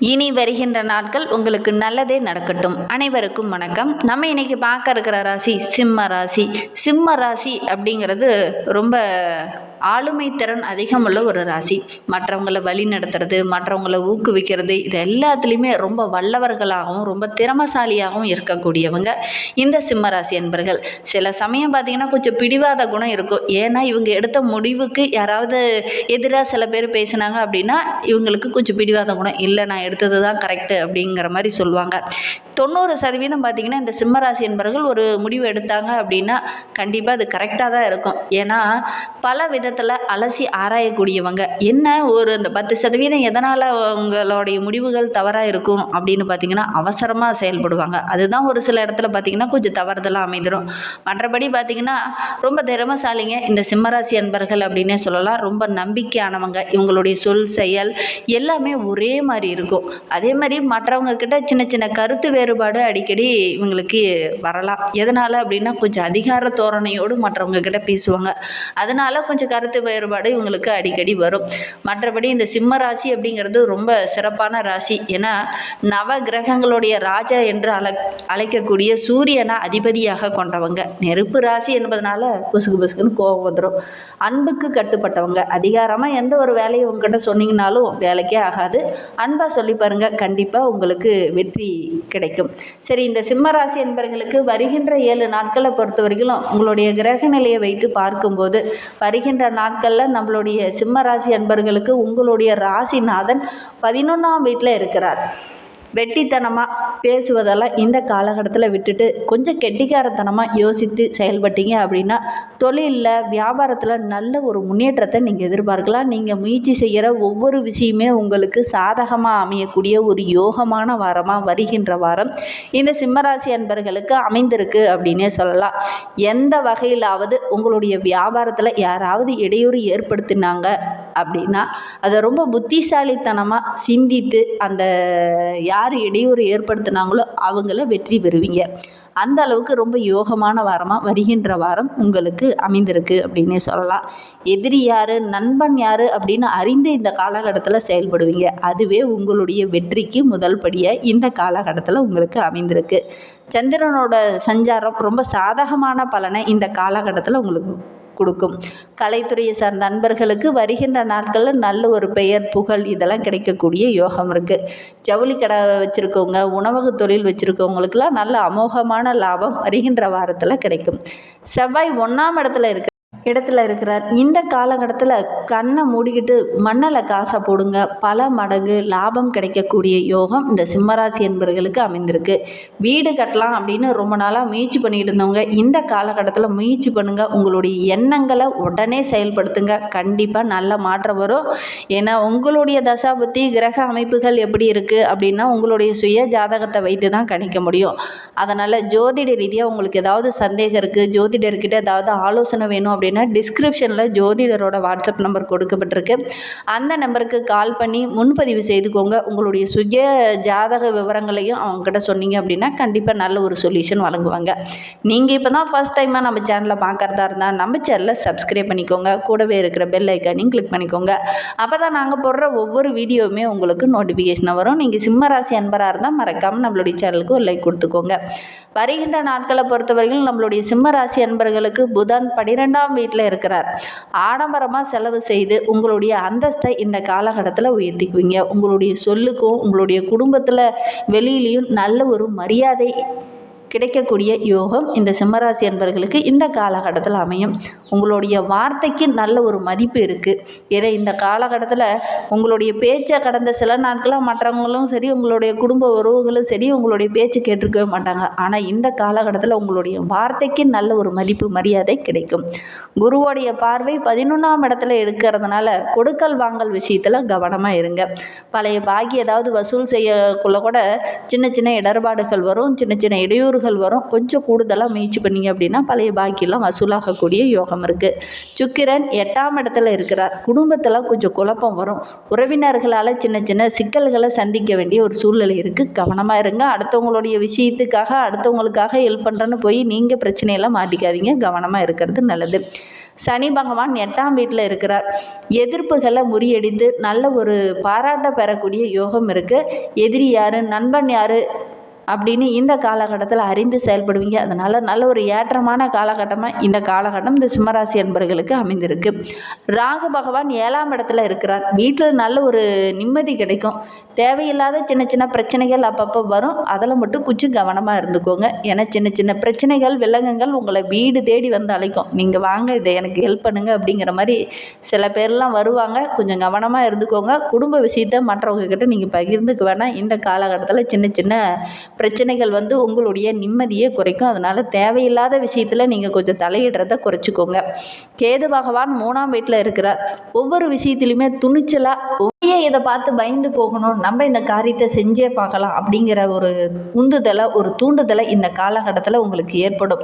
இனி வருகின்ற நாட்கள் உங்களுக்கு நல்லதே நடக்கட்டும். அனைவருக்கும் வணக்கம். நம்ம இன்னைக்கு பார்க்க இருக்கிற ராசி சிம்ம ராசி. சிம்ம ராசி அப்படிங்கிறது ரொம்ப ஆளுமை திறன் அதிகமுள்ள ஒரு ராசி. மற்றவங்களை வழி நடத்துறது மற்றவங்களை ஊக்குவிக்கிறது இது எல்லாத்துலேயுமே ரொம்ப வல்லவர்களாகவும் ரொம்ப திறமசாலியாகவும் இருக்கக்கூடியவங்க இந்த சிம்ம ராசி என்பர்கள். சில சமயம் பார்த்தீங்கன்னா கொஞ்சம் பிடிவாத குணம் இருக்கும். ஏன்னா இவங்க எடுத்த முடிவுக்கு யாராவது எதிராக சில பேர் பேசினாங்க அப்படின்னா இவங்களுக்கு கொஞ்சம் பிடிவாத குணம். இல்லை நான் எடுத்தது தான் கரெக்டு அப்படிங்கிற மாதிரி சொல்லுவாங்க. தொண்ணூறு சதவீதம் பார்த்தீங்கன்னா இந்த சிம்மராசி என்பவர்கள் ஒரு முடிவு எடுத்தாங்க அப்படின்னா கண்டிப்பாக அது கரெக்டாக தான் இருக்கும். ஏன்னா பல விதத்தில் அலசி ஆராயக்கூடியவங்க. என்ன ஒரு அந்த பத்து சதவீதம் எதனால் அவங்களுடைய முடிவுகள் தவறாக இருக்கும் அப்படின்னு பார்த்தீங்கன்னா அவசரமாக செயல்படுவாங்க. அதுதான் ஒரு சில இடத்துல பார்த்தீங்கன்னா கொஞ்சம் தவறுதலாக அமைந்துடும் மற்றபடி பார்த்தீங்கன்னா ரொம்ப திறமசாலிங்க. இந்த சிம்மராசி அன்பர்கள் அப்படின்னே சொல்லலாம். ரொம்ப நம்பிக்கையானவங்க. இவங்களுடைய சொல் செயல் எல்லாமே ஒரே மாதிரி இருக்கும். அதே மாதிரி மற்றவங்க கிட்ட சின்ன சின்ன கருத்து வேறு வேறுபாடு அடிக்கடி இவங்களுக்கு வரலாம். எதனால் அப்படின்னா கொஞ்சம் அதிகார தோரணையோடு மற்றவங்க கிட்ட பேசுவாங்க. அதனால கொஞ்சம் கருத்து வேறுபாடு இவங்களுக்கு அடிக்கடி வரும். மற்றபடி இந்த சிம்ம ராசி அப்படிங்கிறது ரொம்ப சிறப்பான ராசி. ஏன்னா நவ கிரகங்களுடைய ராஜா என்று அழ அழைக்கக்கூடிய சூரியனை அதிபதியாக கொண்டவங்க. நெருப்பு ராசி என்பதனால புசுக்கு புசுக்குன்னு கோபம் வந்துடும் அன்புக்கு கட்டுப்பட்டவங்க. அதிகாரமாக எந்த ஒரு வேலையை உங்ககிட்ட சொன்னீங்கனாலும் வேலைக்கே ஆகாது. அன்பாக சொல்லி பாருங்கள் கண்டிப்பாக உங்களுக்கு வெற்றி கிடைக்கும். சரி இந்த சிம்மராசி என்பர்களுக்கு வருகின்ற ஏழு நாட்களை பொறுத்த வரைக்கும் உங்களுடைய கிரக நிலையை வைத்து பார்க்கும்போது வருகின்ற நாட்களில் நம்மளுடைய சிம்மராசி அன்பர்களுக்கு உங்களுடைய ராசிநாதன் பதினொன்றாம் வீட்டில் இருக்கிறார். வெட்டித்தனமாக பேசுவதெல்லாம் இந்த காலகட்டத்தில் விட்டுட்டு கொஞ்சம் கெட்டிக்காரத்தனமாக யோசித்து செயல்பட்டீங்க அப்படின்னா தொழிலில் வியாபாரத்தில் நல்ல ஒரு முன்னேற்றத்தை நீங்கள் எதிர்பார்க்கலாம். நீங்கள் முயற்சி செய்கிற ஒவ்வொரு விஷயமே உங்களுக்கு சாதகமாக அமையக்கூடிய ஒரு யோகமான வாரமாக வருகின்ற வாரம் இந்த சிம்மராசி அன்பர்களுக்கு அமைந்திருக்கு அப்படின்னே சொல்லலாம். எந்த வகையிலாவது உங்களுடைய வியாபாரத்தில் யாராவது இடையூறு ஏற்படுத்தினாங்க அப்படின்னா அதை ரொம்ப புத்திசாலித்தனமாக சிந்தித்து அந்த யார் இடையூறு ஏற்படுத்தினாங்களோ அவங்கள வெற்றி பெறுவீங்க. அந்த அளவுக்கு ரொம்ப யோகமான வாரமாக வருகின்ற வாரம் உங்களுக்கு அமைந்திருக்கு அப்படின்னே சொல்லலாம். எதிரி யார் நண்பன் யார் அப்படின்னு அறிந்து இந்த காலகட்டத்தில் செயல்படுவீங்க. அதுவே உங்களுடைய வெற்றிக்கு முதல் படியாக இந்த காலகட்டத்தில் உங்களுக்கு அமைந்திருக்கு. சந்திரனோட சஞ்சாரம் ரொம்ப சாதகமான பலனை இந்த காலகட்டத்தில் உங்களுக்கு கொடுக்கும். கலைத்துறையை சார்ந்த நண்பர்களுக்கு வருகின்ற நாட்களில் நல்ல ஒரு பெயர் புகழ் இதெல்லாம் கிடைக்கக்கூடிய யோகம் இருக்குது ஜவுளி கடை வச்சுருக்கவங்க உணவக தொழில் வச்சுருக்கவங்களுக்கெல்லாம் நல்ல அமோகமான லாபம் வருகின்ற வாரத்தில் கிடைக்கும். செவ்வாய் ஒன்றாம் இடத்துல இருக்க. இடத்துல இருக்கிறார். இந்த காலகட்டத்தில் கண்ணை மூடிக்கிட்டு மண்ணில் காசை போடுங்க. பல மடங்கு லாபம் கிடைக்கக்கூடிய யோகம் இந்த சிம்மராசி என்பவர்களுக்கு அமைந்திருக்கு. வீடு கட்டலாம் அப்படின்னு ரொம்ப நாளாக முயற்சி பண்ணிட்டு இருந்தவங்க இந்த காலகட்டத்தில் முயற்சி பண்ணுங்கள் உங்களுடைய எண்ணங்களை உடனே செயல்படுத்துங்க. கண்டிப்பாக நல்ல மாற்றம் வரும். ஏன்னா உங்களுடைய தசாபுத்தி கிரக அமைப்புகள் எப்படி இருக்குது அப்படின்னா உங்களுடைய சுய ஜாதகத்தை வைத்து தான் கணிக்க முடியும். அதனால் ஜோதிட ரீதியாக உங்களுக்கு ஏதாவது சந்தேகம் இருக்குது ஜோதிடர்கிட்ட ஏதாவது ஆலோசனை வேணும் அப்படின்னு டிஸ்கிரிப்ஷனில் ஜோதிடரோட வாட்ஸ்அப் நம்பர் கொடுக்கப்பட்டிருக்கு. அந்த நம்பருக்கு கால் பண்ணி முன்பதிவு செய்துக்கோங்க. உங்களுடைய சுய ஜாதக விவரங்களையும் அவங்ககிட்ட சொன்னீங்க அப்படின்னா கண்டிப்பாக நல்ல ஒரு சொல்யூஷன் வழங்குவாங்க. நீங்கள் இப்போ தான் ஃபஸ்ட் டைமாக நம்ம சேனலை பார்க்குறதா இருந்தால் நம்ம சேனலை சப்ஸ்கிரைப் பண்ணிக்கோங்க. கூடவே இருக்கிற பெல் ஐக்கானையும் கிளிக் பண்ணிக்கோங்க. அப்போ தான் நாங்கள் போடுற ஒவ்வொரு வீடியோவுமே உங்களுக்கு நோட்டிஃபிகேஷன் வரும். நீங்கள் சிம்மராசி அன்பராக இருந்தால் மறக்காமல் நம்மளுடைய சேனலுக்கு ஒரு லைக் கொடுத்துக்கோங்க. வருகின்ற நாட்களை பொறுத்தவரையில் நம்மளுடைய சிம்மராசி அன்பர்களுக்கு புதன் பன்னிரெண்டாம் வீட்டில் இருக்கிறார். ஆடம்பரமாக செலவு செய்து உங்களுடைய அந்தஸ்தை இந்த காலகட்டத்தில் உயர்த்திக்குவீங்க. உங்களுடைய சொல்லுக்கும் உங்களுடைய குடும்பத்தில் வெளியிலையும் நல்ல ஒரு மரியாதை கிடைக்கக்கூடிய யோகம் இந்த சிம்மராசி என்பர்களுக்கு இந்த காலகட்டத்தில் அமையும். உங்களுடைய வார்த்தைக்கு நல்ல ஒரு மதிப்பு இருக்குது ஏன்னா இந்த காலகட்டத்தில் உங்களுடைய பேச்சை கடந்த சில நாட்களாக மற்றவங்களும் சரி உங்களுடைய குடும்ப உறவுகளும் சரி உங்களுடைய பேச்சு கேட்டிருக்கவே மாட்டாங்க. ஆனால் இந்த காலகட்டத்தில் உங்களுடைய வார்த்தைக்கு நல்ல ஒரு மதிப்பு மரியாதை கிடைக்கும். குருவோடைய பார்வை பதினொன்றாம் இடத்துல எடுக்கிறதுனால கொடுக்கல் வாங்கல் விஷயத்தில் கவனமாக இருங்க. பழைய பாக்கி ஏதாவது வசூல் செய்யக்குள்ள கூட சின்ன சின்ன இடர்பாடுகள் வரும். சின்ன சின்ன இடையூறு எதிர்ப்புகள் வரும். கொஞ்சம் கூடுதலாக முயற்சி பண்ணீங்க அப்படின்னா பழைய பாக்கியெல்லாம் வசூலாகக்கூடிய யோகம் இருக்குது சுக்கிரன் எட்டாம் இடத்துல இருக்கிறார். குடும்பத்தில் கொஞ்சம் குழப்பம் வரும். உறவினர்களால் சின்ன சின்ன சிக்கல்களை சந்திக்க வேண்டிய ஒரு சூழ்நிலை இருக்குது கவனமாக இருங்க. அடுத்தவங்களுடைய விஷயத்துக்காக அடுத்தவங்களுக்காக ஹெல்ப் பண்ணுறேன்னு போய் நீங்கள் பிரச்சனையெல்லாம் மாட்டிக்காதீங்க. கவனமாக இருக்கிறது நல்லது. சனி பகவான் எட்டாம் வீட்டில் இருக்கிறார். எதிர்ப்புகளை முறியடித்து நல்ல ஒரு பாராட்ட பெறக்கூடிய யோகம் இருக்குது எதிரி யார்? நண்பன் யார்? அப்படின்னு இந்த காலகட்டத்தில் அறிந்து செயல்படுவீங்க. அதனால் நல்ல ஒரு ஏற்றமான காலகட்டமாக இந்த காலகட்டம் இந்த சிம்மராசி அன்பர்களுக்கு அமைந்திருக்கு. ராகு பகவான் ஏழாம் இடத்துல இருக்கிறார். வீட்டில் நல்ல ஒரு நிம்மதி கிடைக்கும். தேவையில்லாத சின்ன சின்ன பிரச்சனைகள் அப்பப்போ வரும். அதில் மட்டும் கொஞ்சம் கவனமாக இருந்துக்கோங்க. ஏன்னா சின்ன சின்ன பிரச்சனைகள் விலங்குகள் உங்களை வீடு தேடி வந்து அழைக்கும். நீங்கள் வாங்க இதை எனக்கு ஹெல்ப் பண்ணுங்க அப்படிங்கிற மாதிரி சில பேர்லாம் வருவாங்க. கொஞ்சம் கவனமாக இருந்துக்கோங்க. குடும்ப விஷயத்த மற்றவங்க கிட்ட நீங்கள் பகிர்ந்துக்க வேணாம். இந்த காலகட்டத்தில் சின்ன சின்ன பிரச்சனைகள் வந்து உங்களுடைய நிம்மதியை குறைக்கும். அதனால் தேவையில்லாத விஷயத்தில் நீங்கள் கொஞ்சம் தலையிடுறத குறைச்சிக்கோங்க. கேது பகவான் மூணாம் வீட்டில் இருக்கிறார். ஒவ்வொரு விஷயத்துலையுமே துணிச்சலாக ஏன் இதை பார்த்து பயந்து போகணும். நம்ம இந்த காரியத்தை செஞ்சே பார்க்கலாம் அப்படிங்கிற ஒரு உந்துதலை ஒரு தூண்டுதலை இந்த காலகட்டத்தில் உங்களுக்கு ஏற்படும்.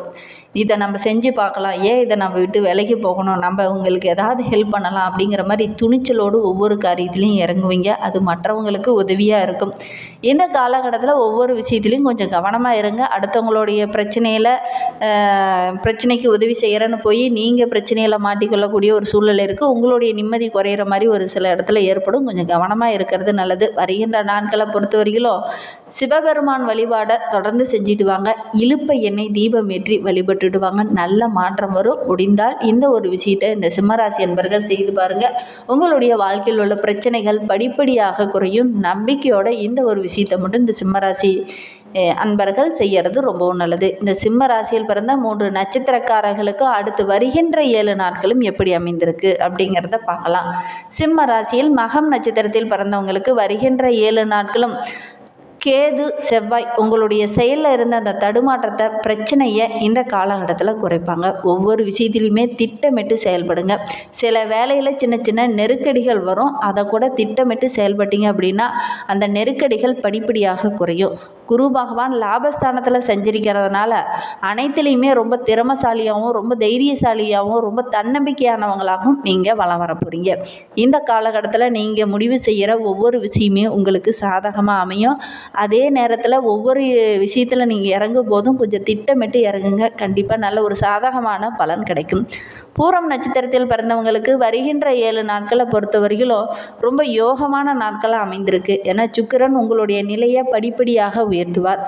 இதை நம்ம செஞ்சு பார்க்கலாம். ஏன் இதை நம்ம விட்டு விலைக்கு போகணும்? நம்ம உங்களுக்கு ஏதாவது ஹெல்ப் பண்ணலாம் அப்படிங்கிற மாதிரி துணிச்சலோடு ஒவ்வொரு காரியத்திலையும் இறங்குவீங்க. அது மற்றவங்களுக்கு உதவியாக இருக்கும். இந்த காலகட்டத்தில் ஒவ்வொரு விஷயம் விஷயத்துலையும் கொஞ்சம் கவனமாக இருங்க. அடுத்தவங்களுடைய பிரச்சனையில் பிரச்சனைக்கு உதவி செய்கிறேன்னு போய் நீங்கள் பிரச்சனையில் மாட்டிக்கொள்ளக்கூடிய ஒரு சூழ்நிலை இருக்குது உங்களுடைய நிம்மதி குறையிற மாதிரி ஒரு சில இடத்துல ஏற்படும். கொஞ்சம் கவனமாக இருக்கிறது நல்லது. வருகின்ற நாட்களை பொறுத்த வரையிலும் சிவபெருமான் வழிபாடை தொடர்ந்து செஞ்சுட்டு வாங்க. இழுப்பை எண்ணெய் தீபம் ஏற்றி வழிபட்டுட்டு வாங்க. நல்ல மாற்றம் வரும். முடிந்தால் இந்த ஒரு விஷயத்தை இந்த சிம்மராசி என்பர்கள் செய்து பாருங்கள் உங்களுடைய வாழ்க்கையில் உள்ள பிரச்சனைகள் படிப்படியாக குறையும். நம்பிக்கையோட இந்த ஒரு விஷயத்தை மட்டும் இந்த சிம்மராசி அன்பர்கள் செய்கிறது ரொம்பவும் நல்லது. இந்த சிம்ம ராசியில் பிறந்த மூன்று நட்சத்திரக்காரர்களுக்கு அடுத்து வருகின்ற ஏழு நாட்களும் எப்படி அமைந்திருக்கு அப்படிங்கிறத பார்க்கலாம். சிம்ம ராசியில் மகம் நட்சத்திரத்தில் பிறந்தவங்களுக்கு வருகின்ற ஏழு நாட்களும் கேது செவ்வாய் உங்களுடைய செயலில் இருந்த அந்த தடுமாற்றத்தை பிரச்சனையை இந்த காலகட்டத்தில் குறைப்பாங்க. ஒவ்வொரு விஷயத்துலையுமே திட்டமிட்டு செயல்படுங்க. சில வேலையில் சின்ன சின்ன நெருக்கடிகள் வரும். அதை கூட திட்டமிட்டு செயல்பட்டீங்க அப்படின்னா அந்த நெருக்கடிகள் படிப்படியாக குறையும். குரு பகவான் லாபஸ்தானத்தில் செஞ்சிருக்கிறதுனால அனைத்துலேயுமே ரொம்ப திறமசாலியாகவும் ரொம்ப தைரியசாலியாகவும் ரொம்ப தன்னம்பிக்கையானவங்களாகவும் நீங்கள் வளம் வர போகிறீங்க இந்த காலகட்டத்தில் நீங்கள் முடிவு செய்கிற ஒவ்வொரு விஷயமே உங்களுக்கு சாதகமாக அமையும். அதே நேரத்தில் ஒவ்வொரு விஷயத்தில் நீங்கள் இறங்கும் போதும் கொஞ்சம் திட்டமிட்டு இறங்குங்க. கண்டிப்பாக நல்ல ஒரு சாதகமான பலன் கிடைக்கும். பூரம் நட்சத்திரத்தில் பிறந்தவங்களுக்கு வருகின்ற ஏழு நாட்களை பொறுத்த வரையிலும் ரொம்ப யோகமான நாட்களாக அமைந்திருக்கு. ஏன்னா சுக்கிரன் உங்களுடைய நிலையை படிப்படியாக உயர்த்துவார்.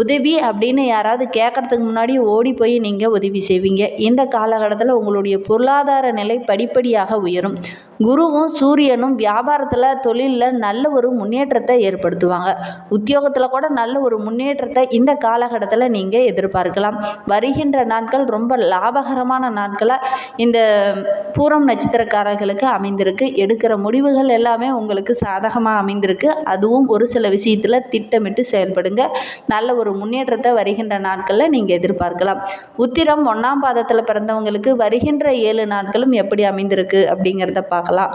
உதவி அப்படின்னு யாராவது கேட்கறதுக்கு முன்னாடி ஓடி போய் நீங்கள் உதவி செய்வீங்க. இந்த காலகட்டத்தில் உங்களுடைய பொருளாதார நிலை படிப்படியாக உயரும். குருவும் சூரியனும் வியாபாரத்தில் தொழிலில் நல்ல ஒரு முன்னேற்றத்தை ஏற்படுத்துவாங்க. உத்தியோகத்தில் கூட நல்ல ஒரு முன்னேற்றத்தை இந்த காலகட்டத்தில் நீங்கள் எதிர்பார்க்கலாம். வருகின்ற நாட்கள் ரொம்ப லாபகரமான நாட்களாக இந்த பூரம் நட்சத்திரக்காரர்களுக்கு அமைந்திருக்கு. எடுக்கிற முடிவுகள் எல்லாமே உங்களுக்கு சாதகமாக அமைந்திருக்கு. அதுவும் ஒரு சில விஷயத்தில் திட்டமிட்டு செயல்படுங்க. நல்ல ஒரு முன்னேற்றத்தை வருகின்ற நாட்களில் நீங்கள் எதிர்பார்க்கலாம். உத்திரம் ஒன்றாம் பாதத்தில் பிறந்தவங்களுக்கு வருகின்ற ஏழு நாட்களும் எப்படி அமைந்திருக்கு அப்படிங்கிறத பார்க்கலாம்.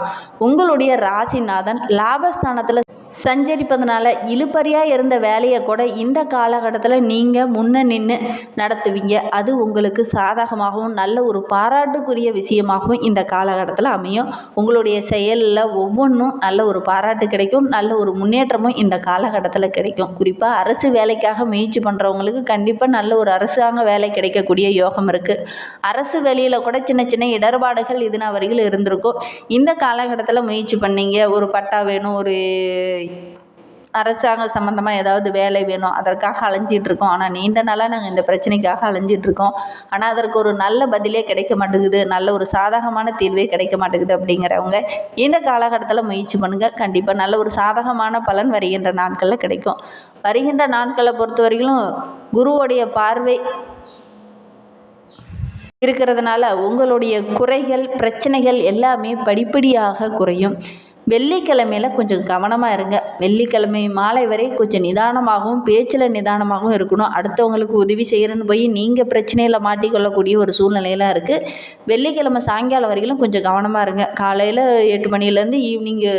உங்களுடைய ராசிநாதன் லாபஸ்தானத்தில் சஞ்சரிப்பதனால இழுபறியாக இருந்த வேலையை கூட இந்த காலகட்டத்தில் நீங்கள் முன்ன நின்று நடத்துவீங்க. அது உங்களுக்கு சாதகமாகவும் நல்ல ஒரு பாராட்டுக்குரிய விஷயமாகவும் இந்த காலகட்டத்தில் அமையும். உங்களுடைய செயலில் ஒவ்வொன்றும் நல்ல ஒரு பாராட்டு கிடைக்கும். நல்ல ஒரு முன்னேற்றமும் இந்த காலகட்டத்தில் கிடைக்கும். குறிப்பாக அரசு வேலைக்காக முயற்சி பண்ணுறவங்களுக்கு கண்டிப்பாக நல்ல ஒரு அரசாங்க வேலை கிடைக்கக்கூடிய யோகம் இருக்குது அரசு வேலையில் கூட சின்ன சின்ன இடர்பாடுகள் இதுனா வரையில் இருந்திருக்கும். இந்த காலகட்டத்தில் முயற்சி பண்ணீங்க. ஒரு பட்டா வேணும் ஒரு அரசாங்க சம்மந்தமாக ஏதாவது வேலை வேணும். அதற்காக அலைஞ்சிட்ருக்கோம் ஆனால் நீண்ட நாளாக நாங்கள் இந்த பிரச்சனைக்காக அலைஞ்சிட்டு இருக்கோம் ஆனால் அதற்கு ஒரு நல்ல பதிலே கிடைக்க மாட்டேங்குது. நல்ல ஒரு சாதகமான தீர்வே கிடைக்க மாட்டேங்குது அப்படிங்கிறவங்க இந்த காலகட்டத்தில் முயற்சி பண்ணுங்கள் கண்டிப்பாக நல்ல ஒரு சாதகமான பலன் வருகின்ற நாட்களில் கிடைக்கும். வருகின்ற நாட்களை பொறுத்த வரையிலும் குருவோடைய பார்வை இருக்கிறதுனால உங்களுடைய குறைகள் பிரச்சனைகள் எல்லாமே படிப்படியாக குறையும். வெள்ளிக்கிழமையில் கொஞ்சம் கவனமாக இருங்க. வெள்ளிக்கிழமை மாலை வரை கொஞ்சம் நிதானமாகவும் பேச்சில் நிதானமாகவும் இருக்கணும். அடுத்தவங்களுக்கு உதவி செய்கிறேன்னு போய் நீங்கள் பிரச்சனையில் மாட்டிக்கொள்ளக்கூடிய ஒரு சூழ்நிலையெல்லாம் இருக்குது வெள்ளிக்கிழமை சாயங்காலம் வரைக்கும் கொஞ்சம் கவனமாக இருங்க. காலையில் எட்டு மணிலேருந்து ஈவினிங்கு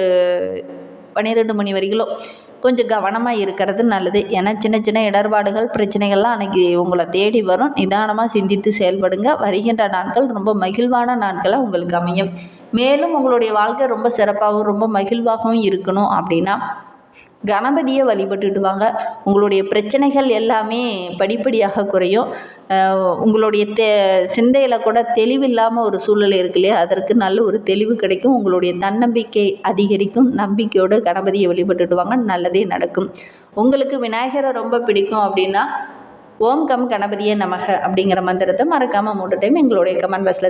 பன்னிரெண்டு மணி வரைக்கும் கொஞ்சம் கவனமாக இருக்கிறது நல்லது. ஏன்னா சின்ன சின்ன இடர்பாடுகள் பிரச்சனைகள்லாம் அன்றைக்கி உங்களை தேடி வரும். நிதானமாக சிந்தித்து செயல்படுங்க. வருகின்ற நாட்கள் ரொம்ப மகிழ்வான நாட்களாக உங்களுக்கு அமையும். மேலும் உங்களுடைய வாழ்க்கை ரொம்ப சிறப்பாகவும் ரொம்ப மகிழ்வாகவும் இருக்கணும் அப்படின்னா கணபதியை வழிபட்டுட்டு வாங்க உங்களுடைய பிரச்சனைகள் எல்லாமே படிப்படியாக குறையும். உங்களுடைய தே சிந்தையில் கூட தெளிவில்லாமல் ஒரு சூழ்நிலை இருக்கு இல்லையா? அதற்கு நல்ல ஒரு தெளிவு கிடைக்கும். உங்களுடைய தன்னம்பிக்கை அதிகரிக்கும். நம்பிக்கையோடு கணபதியை வழிபட்டுட்டு வாங்க நல்லதே நடக்கும். உங்களுக்கு விநாயகரை ரொம்ப பிடிக்கும் அப்படின்னா ஓம் கம் கணபதியே நமக அப்படிங்கிற மந்திரத்தை மறக்காமல் மூன்று டைம் எங்களுடைய கமெண்ட் பாக்ஸில்